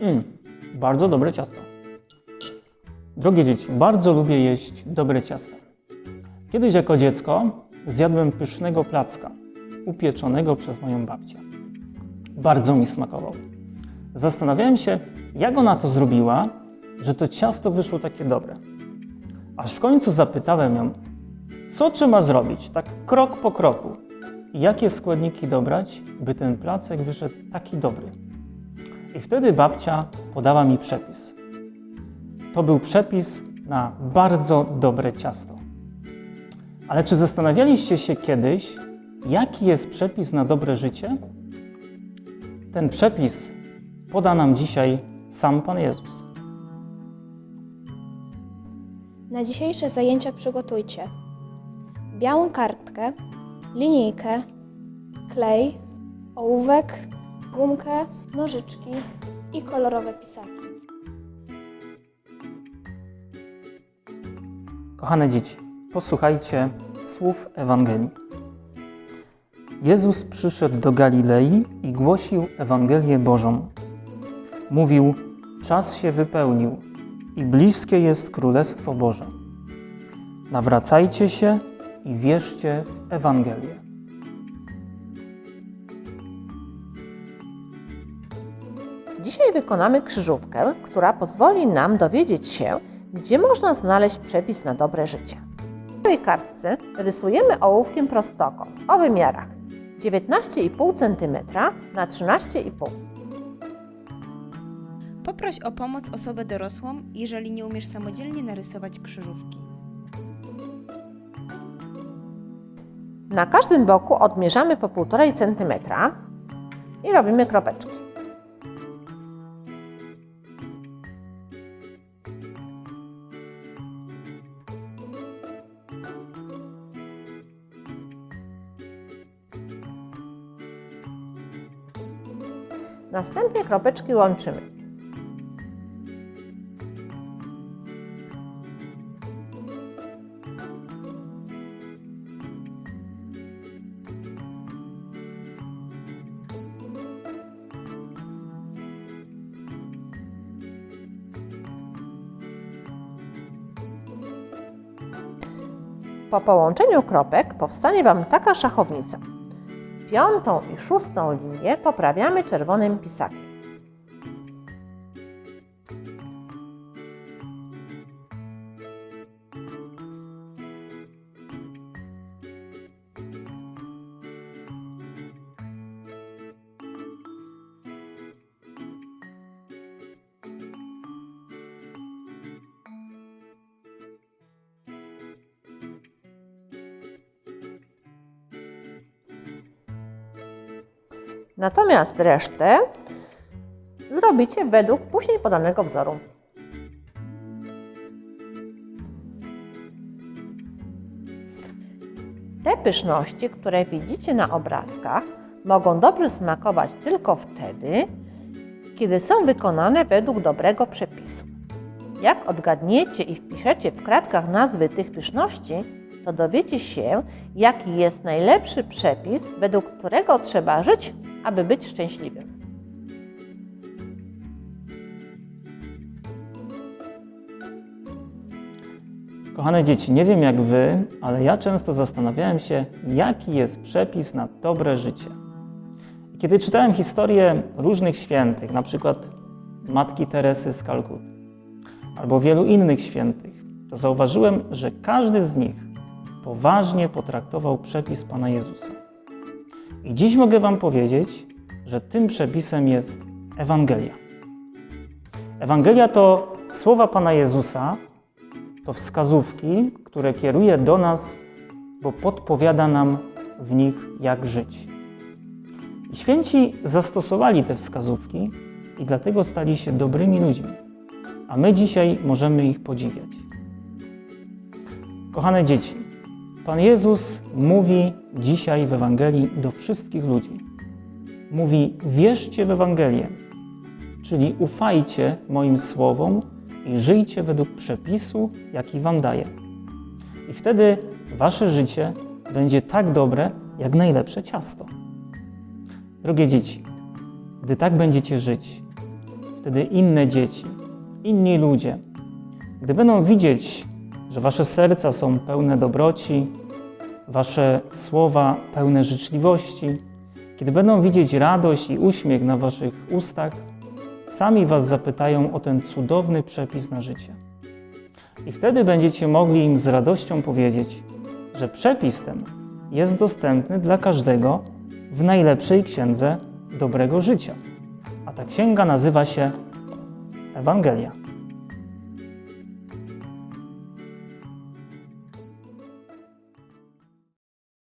Mm, bardzo dobre ciasto. Drogie dzieci, bardzo lubię jeść dobre ciasta. Kiedyś jako dziecko zjadłem pysznego placka, upieczonego przez moją babcię. Bardzo mi smakował. Zastanawiałem się, jak ona to zrobiła, że to ciasto wyszło takie dobre. Aż w końcu zapytałem ją, co trzeba zrobić, tak krok po kroku, jakie składniki dobrać, by ten placek wyszedł taki dobry. I wtedy babcia podała mi przepis. To był przepis na bardzo dobre ciasto. Ale czy zastanawialiście się kiedyś, jaki jest przepis na dobre życie? Ten przepis poda nam dzisiaj sam Pan Jezus. Na dzisiejsze zajęcia przygotujcie białą kartkę, linijkę, klej, ołówek, gumkę, nożyczki i kolorowe pisaki. Kochane dzieci, posłuchajcie słów Ewangelii. Jezus przyszedł do Galilei i głosił Ewangelię Bożą. Mówił: Czas się wypełnił i bliskie jest Królestwo Boże. Nawracajcie się i wierzcie w Ewangelię. Dzisiaj wykonamy krzyżówkę, która pozwoli nam dowiedzieć się, gdzie można znaleźć przepis na dobre życie. W tej kartce rysujemy ołówkiem prostokąt o wymiarach 19,5 cm na 13,5 Poproś o pomoc osobę dorosłą, jeżeli nie umiesz samodzielnie narysować krzyżówki. Na każdym boku odmierzamy po 1,5 cm i robimy kropeczki. Następnie kropeczki łączymy. Po połączeniu kropek powstanie Wam taka szachownica. Piątą i szóstą linię poprawiamy czerwonym pisakiem. Natomiast resztę zrobicie według później podanego wzoru. Te pyszności, które widzicie na obrazkach, mogą dobrze smakować tylko wtedy, kiedy są wykonane według dobrego przepisu. Jak odgadniecie i wpiszecie w kratkach nazwy tych pyszności, to dowiecie się, jaki jest najlepszy przepis, według którego trzeba żyć, aby być szczęśliwym. Kochane dzieci, nie wiem jak wy, ale ja często zastanawiałem się, jaki jest przepis na dobre życie. Kiedy czytałem historię różnych świętych, na przykład matki Teresy z Kalkuty, albo wielu innych świętych, to zauważyłem, że każdy z nich poważnie potraktował przepis Pana Jezusa. I dziś mogę Wam powiedzieć, że tym przepisem jest Ewangelia. Ewangelia to słowa Pana Jezusa, to wskazówki, które kieruje do nas, bo podpowiada nam w nich, jak żyć. I święci zastosowali te wskazówki i dlatego stali się dobrymi ludźmi, a my dzisiaj możemy ich podziwiać. Kochane dzieci, Pan Jezus mówi dzisiaj w Ewangelii do wszystkich ludzi. Mówi: wierzcie w Ewangelię, czyli ufajcie moim słowom i żyjcie według przepisu, jaki Wam daję. I wtedy Wasze życie będzie tak dobre, jak najlepsze ciasto. Drogie dzieci, gdy tak będziecie żyć, wtedy inne dzieci, inni ludzie, gdy będą widzieć, że wasze serca są pełne dobroci, wasze słowa pełne życzliwości, kiedy będą widzieć radość i uśmiech na waszych ustach, sami was zapytają o ten cudowny przepis na życie. I wtedy będziecie mogli im z radością powiedzieć, że przepis ten jest dostępny dla każdego w najlepszej księdze dobrego życia. A ta księga nazywa się Ewangelia.